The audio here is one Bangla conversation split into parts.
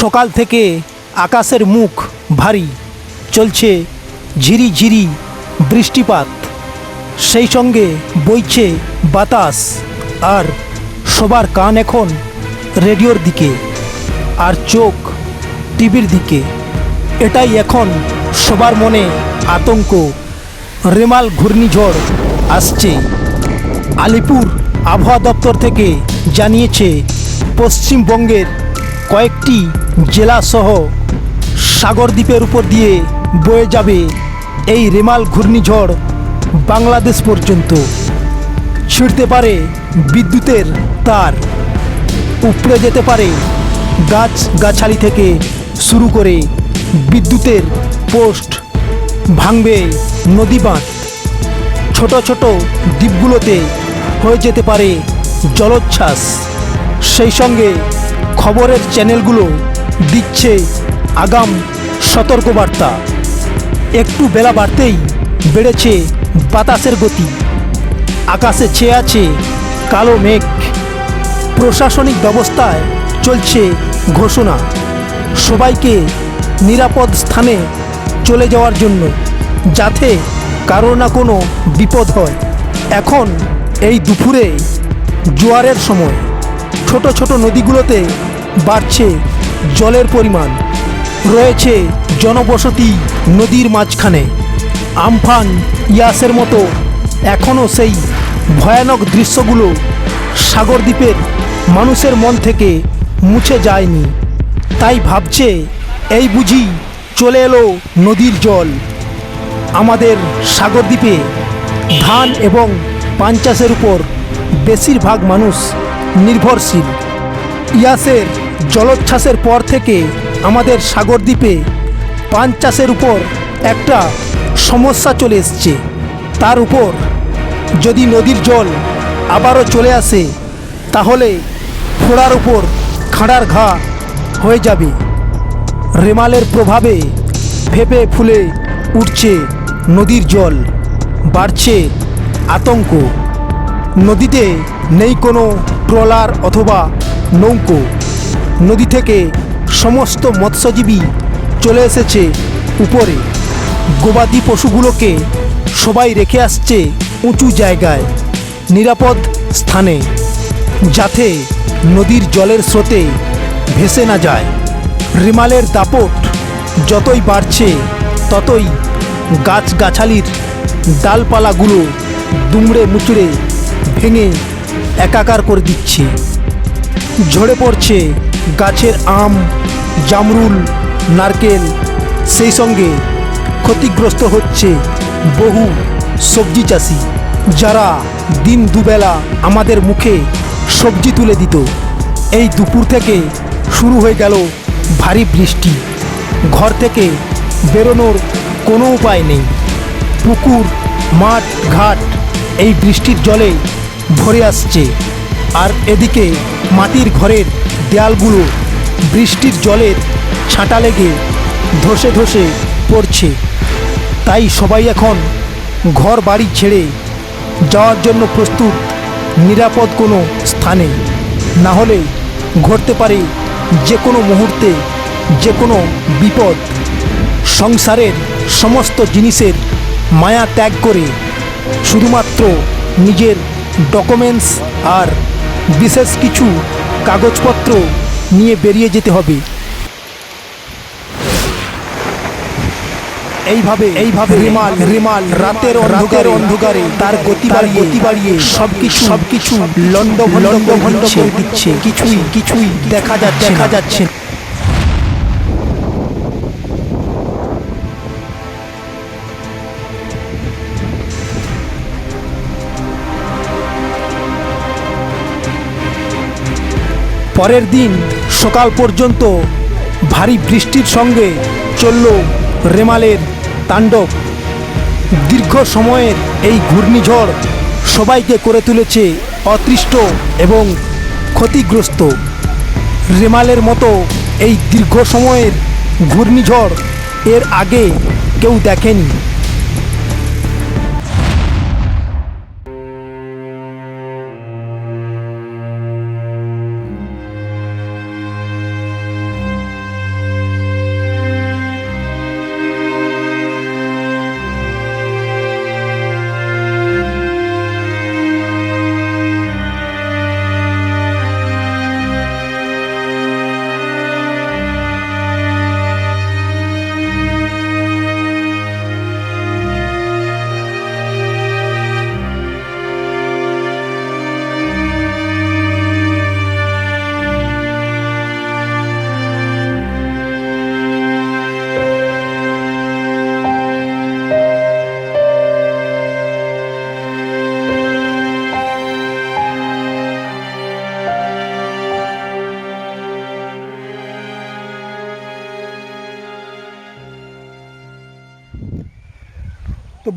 সকাল থেকে আকাশের মুখ ভারী, চলছে ঝিরি ঝিরি বৃষ্টিপাত। সেই সঙ্গে বইছে বাতাস আর সবার কান এখন রেডিওর দিকে আর চোখ টিভির দিকে। এটাই এখন সবার মনে আতঙ্ক। রেমাল ঘূর্ণিঝড় আসছে। আলিপুর আবহাওয়া দপ্তর থেকে জানিয়েছে পশ্চিমবঙ্গের কয়েকটি জেলাসহ সাগরদ্বীপের উপর দিয়ে বয়ে যাবে এই রেমাল ঘূর্ণিঝড় বাংলাদেশ পর্যন্ত। ছিঁড়তে পারে বিদ্যুতের তার, উপড়ে যেতে পারে গাছ গাছালি থেকে শুরু করে বিদ্যুতের পোস্ট ভাঙবে নদী বাঁধ। ছোট ছোট দ্বীপগুলোতে হয়ে যেতে পারে জলোচ্ছ্বাস। সেই সঙ্গে খবরের চ্যানেলগুলো দিচ্ছে আগাম সতর্কবার্তা। একটু বেলা বাড়তেই বেড়েছে বাতাসের গতি। আকাশে ছেয়ে আছে কালো মেঘ। প্রশাসনিক ব্যবস্থায় চলছে ঘোষণা। সবাইকে নিরাপদ স্থানে চলে যাওয়ার জন্য যাতে কারও না কোনো বিপদ হয়। এখন এই দুপুরে জোয়ারের সময় ছোট ছোট নদীগুলোতে বাড়ছে জলের পরিমাণ। রয়েছে জনবসতি নদীর মাঝখানে। আমফান ইয়াসের মতো এখনও সেই ভয়ানক দৃশ্যগুলো সাগরদ্বীপের মানুষের মন থেকে মুছে যায়নি। তাই ভাবছে, এই বুঝি চলে এলো নদীর জল। আমাদের সাগরদ্বীপে ধান এবং পান চাষের উপর বেশিরভাগ মানুষ নির্ভরশীল। ইয়াসের জলোচ্ছ্বাসের পর থেকে আমাদের সাগরদ্বীপে পান চাষের উপর একটা সমস্যা চলে এসছে। তার উপর যদি নদীর জল আবারও চলে আসে, তাহলে ফোড়ার উপর খাঁড়ার ঘা হয়ে যাবে। রেমালের প্রভাবে ফেপে ফুলে উঠছে নদীর জল, বাড়ছে আতঙ্ক। নদীতে নেই কোনো ট্রলার অথবা নৌকো। নদী থেকে সমস্ত মৎস্যজীবী চলে এসেছে উপরে। গবাদি পশুগুলোকে সবাই রেখে আসছে উঁচু জায়গায়, নিরাপদ স্থানে, যাতে নদীর জলের স্রোতে ভেসে না যায়। রিমালের দাপট যতই বাড়ছে, ততই গাছগাছালির ডালপালাগুলো দুমড়ে মুচড়ে ভেঙে একাকার করে দিচ্ছে। ঝরে পড়ছে গাছের আম, জামরুল, নারকেল, সেই সঙ্গে ক্ষতিগ্রস্ত হচ্ছে বহু সবজি চাষি, যারা দিন দুবেলা আমাদের মুখে সবজি তুলে দিত। এই দুপুর থেকে শুরু হয়ে গেল ভারী বৃষ্টি। ঘর থেকে বেরোনোর কোনো উপায় নেই। পুকুর, মাঠ, ঘাট এই বৃষ্টির জলে ভরে আসছে। আর এদিকে মাটির ঘরের দেয়ালগুলো বৃষ্টির জলের ছাঁটা লেগে ধসে ধসে পড়ছে। তাই সবাই এখন ঘর বাড়ি ছেড়ে যাওয়ার জন্য প্রস্তুত, নিরাপদ কোনো স্থানে। না হলে ঘটতে পারে যে কোনো মুহূর্তে যে কোনো বিপদ। সংসারের সমস্ত জিনিসের মায়া ত্যাগ করে শুধুমাত্র নিজের ডকুমেন্টস আর বিশেষ কিছু কাগজপত্র নিয়ে বেরিয়ে যেতে হবে। এইভাবে এইভাবে রিমাল রিমাল রাতের রাতের অন্ধকারে তার গতি বাড়িয়ে গতি বাড়িয়ে সবকিছু সবকিছু লন্ড ভন্ড ভন্ড করে দিচ্ছে। কিছুই কিছুই দেখা যাচ্ছে দেখা যাচ্ছে পরের দিন সকাল পর্যন্ত ভারী বৃষ্টির সঙ্গে চলল রেমালের তাণ্ডব। দীর্ঘ সময়ের এই ঘূর্ণিঝড় সবাইকে করে তুলেছে অতৃষ্ট এবং ক্ষতিগ্রস্ত। রেমালের মতো এই দীর্ঘ সময়ের ঘূর্ণিঝড় এর আগে কেউ দেখেনি।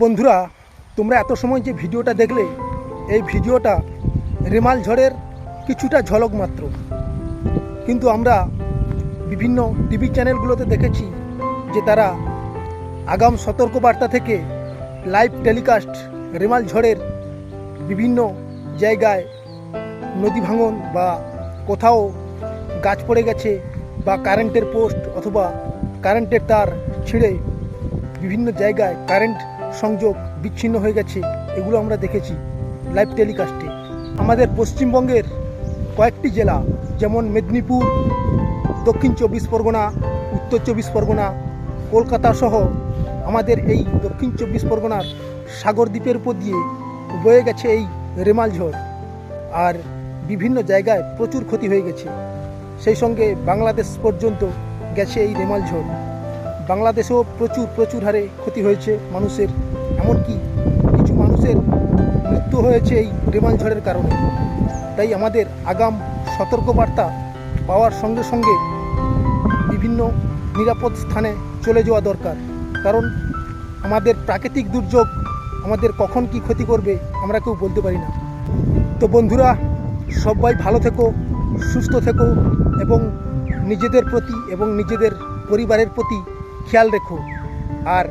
বন্ধুরা, তোমরা এত সময় যে ভিডিওটা দেখলে, এই ভিডিওটা রেমাল ঝড়ের কিছুটা ঝলক মাত্র। কিন্তু আমরা বিভিন্ন টিভি চ্যানেলগুলোতে দেখেছি যে তারা আগাম সতর্কবার্তা থেকে লাইভ টেলিকাস্ট রেমাল ঝড়ের বিভিন্ন জায়গায় নদী ভাঙন বা কোথাও গাছ পড়ে গেছে বা কারেন্টের পোস্ট অথবা কারেন্টের তার ছিঁড়ে বিভিন্ন জায়গায় কারেন্ট সংযোগ বিচ্ছিন্ন হয়ে গেছে, এগুলো আমরা দেখেছি লাইভ টেলিকাস্টে আমাদের পশ্চিমবঙ্গের কয়েকটি জেলা যেমন মেদিনীপুর, দক্ষিণ চব্বিশ পরগনা, উত্তর চব্বিশ পরগনা, কলকাতা সহ আমাদের এই দক্ষিণ চব্বিশ পরগনার সাগর দ্বীপের উপর দিয়ে বয়ে গেছে এই রেমাল ঝড়। আর বিভিন্ন জায়গায় প্রচুর ক্ষতি হয়ে গেছে। সেই সঙ্গে বাংলাদেশ পর্যন্ত গেছে এই রেমাল ঝড়। বাংলাদেশেও প্রচুর প্রচুর হারে ক্ষতি হয়েছে মানুষের, এমনকি কিছু মানুষের মৃত্যু হয়েছে এই রেমাল ঝড়ের কারণে। তাই আমাদের আগাম সতর্কবার্তা পাওয়ার সঙ্গে সঙ্গে বিভিন্ন নিরাপদ স্থানে চলে যাওয়া দরকার। কারণ আমাদের প্রাকৃতিক দুর্যোগ আমাদের কখন কি ক্ষতি করবে আমরা কেউ বলতে পারি না। তো বন্ধুরা, সবাই ভালো থেকো, সুস্থ থেকো এবং নিজেদের প্রতি এবং নিজেদের পরিবারের প্রতি খেয়াল রেখো। আর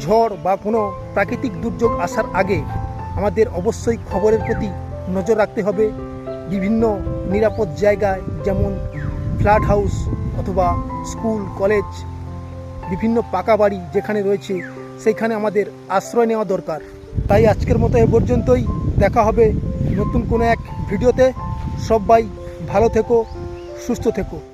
ঝড় বা কোনো প্রাকৃতিক দুর্যোগ আসার আগে আমাদের অবশ্যই খবরের প্রতি নজর রাখতে হবে। বিভিন্ন নিরাপদ জায়গায় যেমন ফ্ল্যাট হাউস অথবা স্কুল, কলেজ, বিভিন্ন পাকা বাড়ি যেখানে রয়েছে, সেইখানে আমাদের আশ্রয় নেওয়া দরকার। তাই আজকের মতো এ পর্যন্তই। দেখা হবে নতুন কোনো এক ভিডিওতে। সবাই ভালো থেকো, সুস্থ থেকো।